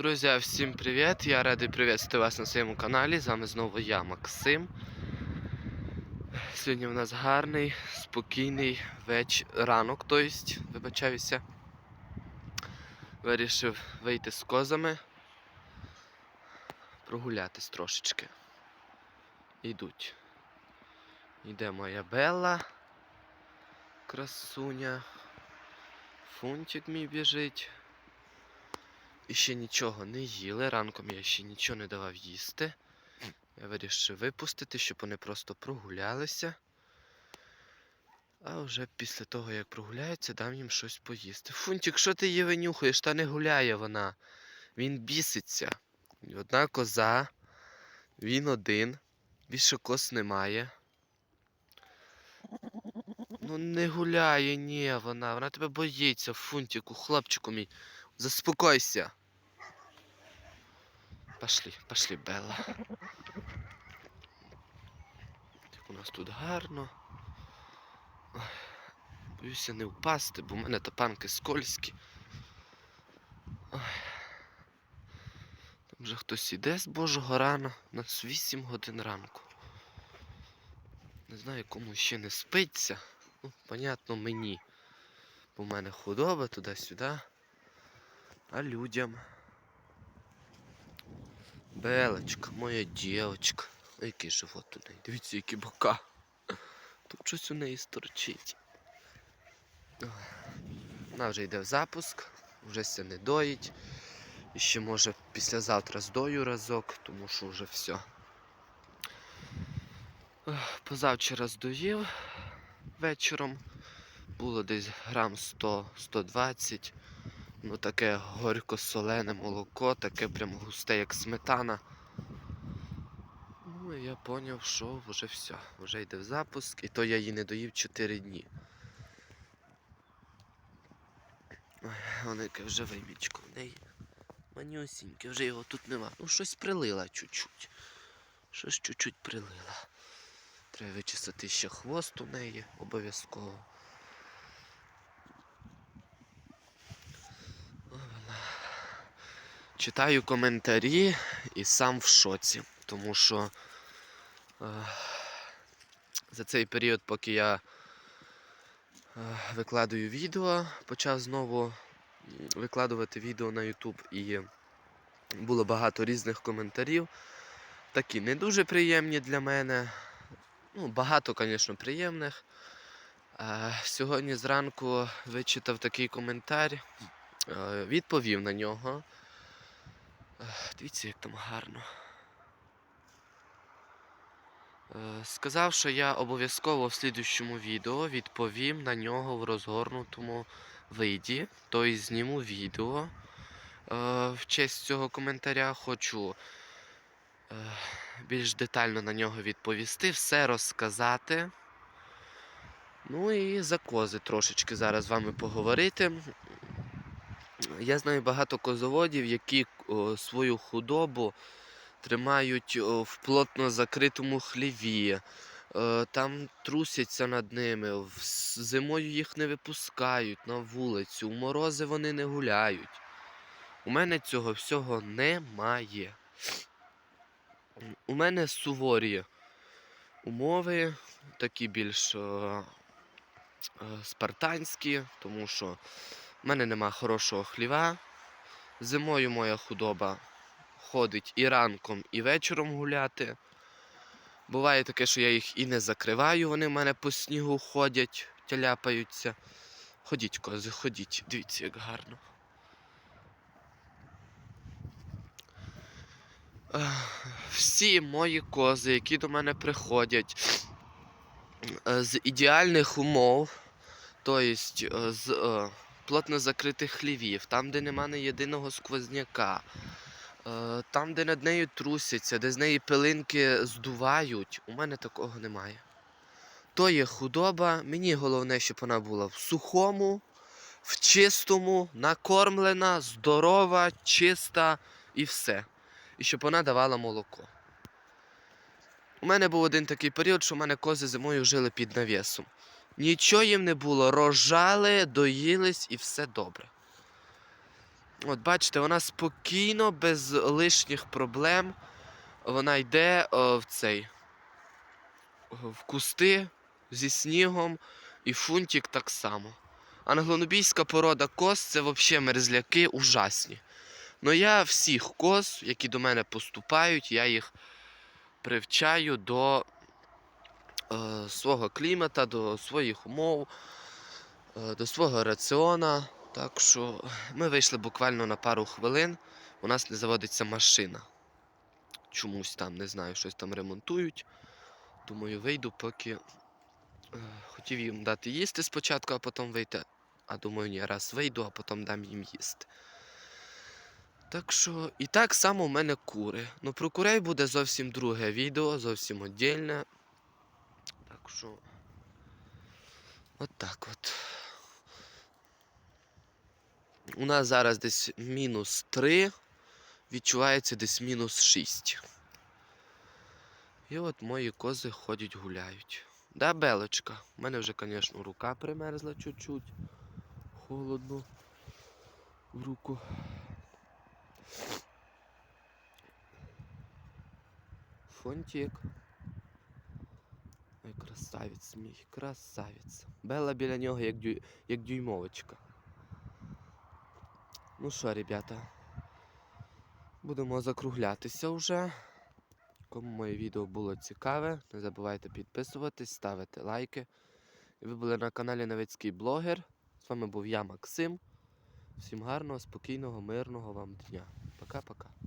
Друзі, всім привіт! Я радий привітати вас на своєму каналі. З вами знову я, Максим. Сьогодні у нас гарний, спокійний веч... ранок, тобто, вибачаюся. Вирішив вийти з козами, прогулятись трошечки. Йдуть. Йде моя Белла, красуня. Фунтик мій біжить. І ще нічого не їли. Ранком я ще нічого не давав їсти. Я вирішив випустити, щоб вони просто прогулялися. А вже після того, як прогуляються, дам їм щось поїсти. Фунтик, що ти її винюхаєш? Та не гуляє вона. Він біситься. Одна коза, він один, більше коз немає. Ну не гуляє, ні, вона. Вона тебе боїться, фунтику, хлопчику мій. Заспокойся. Пошли, пошли, Белла. Так у нас тут гарно. Ой, Боюся не впасти, бо в мене топанки скользькі. Ой. Там вже хтось іде з Божого рана. У нас 8 годин ранку. Не знаю, кому ще не спиться. Ну, понятно, мені. Бо в мене худоба туди-сюди. А людям. Белочка, моя дівчинка. Який живот у неї. Дивіться, які бока. Тут щось у неї сторчить. Вона вже йде в запуск, вже ся не доїть. І ще може післязавтра здою разок, тому що вже все. Позавчора здоїв вечором. Було десь грам 100-120. Ну таке горько-солене молоко, таке прям густе, як сметана. Ну і я поняв, що вже все, вже йде в запуск, і то я її не доїв 4 дні. Ой, воно вже вимічко в неї. Манюсіньке, вже його тут нема. Ну щось прилила чуть-чуть. Щось чуть-чуть прилила. Треба вичесати ще хвост у неї обов'язково. Читаю коментарі і сам в шоці, тому що е, за цей період, поки я е, викладаю відео, почав знову викладувати відео на YouTube і було багато різних коментарів. Такі не дуже приємні для мене. Ну, багато, звісно, приємних. Е, сьогодні зранку вичитав такий коментар, е, відповів на нього. Дивіться, як там гарно. Е, Сказав, що я обов'язково в слідущому відео відповім на нього в розгорнутому виді. Тобто зніму відео. Е, В честь цього коментаря хочу е, більш детально на нього відповісти, все розказати. Ну і за кози трошечки зараз з вами поговорити. Я знаю багато козоводів, які о, свою худобу тримають о, в плотно закритому хліві. Е, Там трусяться над ними, зимою їх не випускають на вулицю, у морози вони не гуляють. У мене цього всього немає. У мене суворі умови, такі більш е, е, спартанські, тому що в мене нема хорошого хліва. Зимою моя худоба ходить і ранком, і вечором гуляти. Буває таке, що я їх і не закриваю, вони в мене по снігу ходять, тяляпаються. Ходіть, кози, ходіть, дивіться, як гарно. Всі мої кози, які до мене приходять е, з ідеальних умов, тобто з е, плотно закритих хлівів, там, де нема ні єдиного сквозняка, е, там, де над нею трусяться, де з неї пилинки здувають, у мене такого немає. То є худоба, мені головне, щоб вона була в сухому, в чистому, накормлена, здорова, чиста і все. І щоб вона давала молоко. У мене був один такий період, що в мене кози зимою жили під навісом. Нічого їм не було, рожали, доїлись і все добре. От бачите, вона спокійно, без лишніх проблем. Вона йде о, в цей в кусти зі снігом, і фунтик так само. Англонубійська порода коз це взагалі мерзляки ужасні. Ну я всіх коз, які до мене поступають, я їх привчаю до свого клімата, до своїх умов, е, до свого раціона. Так що ми вийшли буквально на пару хвилин. У нас не заводиться машина. Чомусь там, не знаю, щось там ремонтують. Думаю, вийду, поки е, хотів їм дати їсти спочатку, а потім вийти. А думаю, ні, раз вийду, а потім дам їм їсти. Так що, і так само у мене кури. Ну, про курей буде зовсім друге відео, зовсім віддільне. Що. От так от. У нас зараз десь мінус 3, відчувається десь мінус 6. І от мої кози ходять гуляють. Да, белочка? У мене вже, звісно, рука примерзла чуть-чуть. Холодно в руку. Фонтик. Ой, красавець мій, красавець. Бела біля нього як, дю... як дюймовочка. Ну що, ребята, будемо закруглятися вже. Кому моє відео було цікаве, не забувайте підписуватись, ставити лайки. І ви були на каналі Новицький блогер. З вами був я, Максим. Всім гарного, спокійного, мирного вам дня. Пока-пока.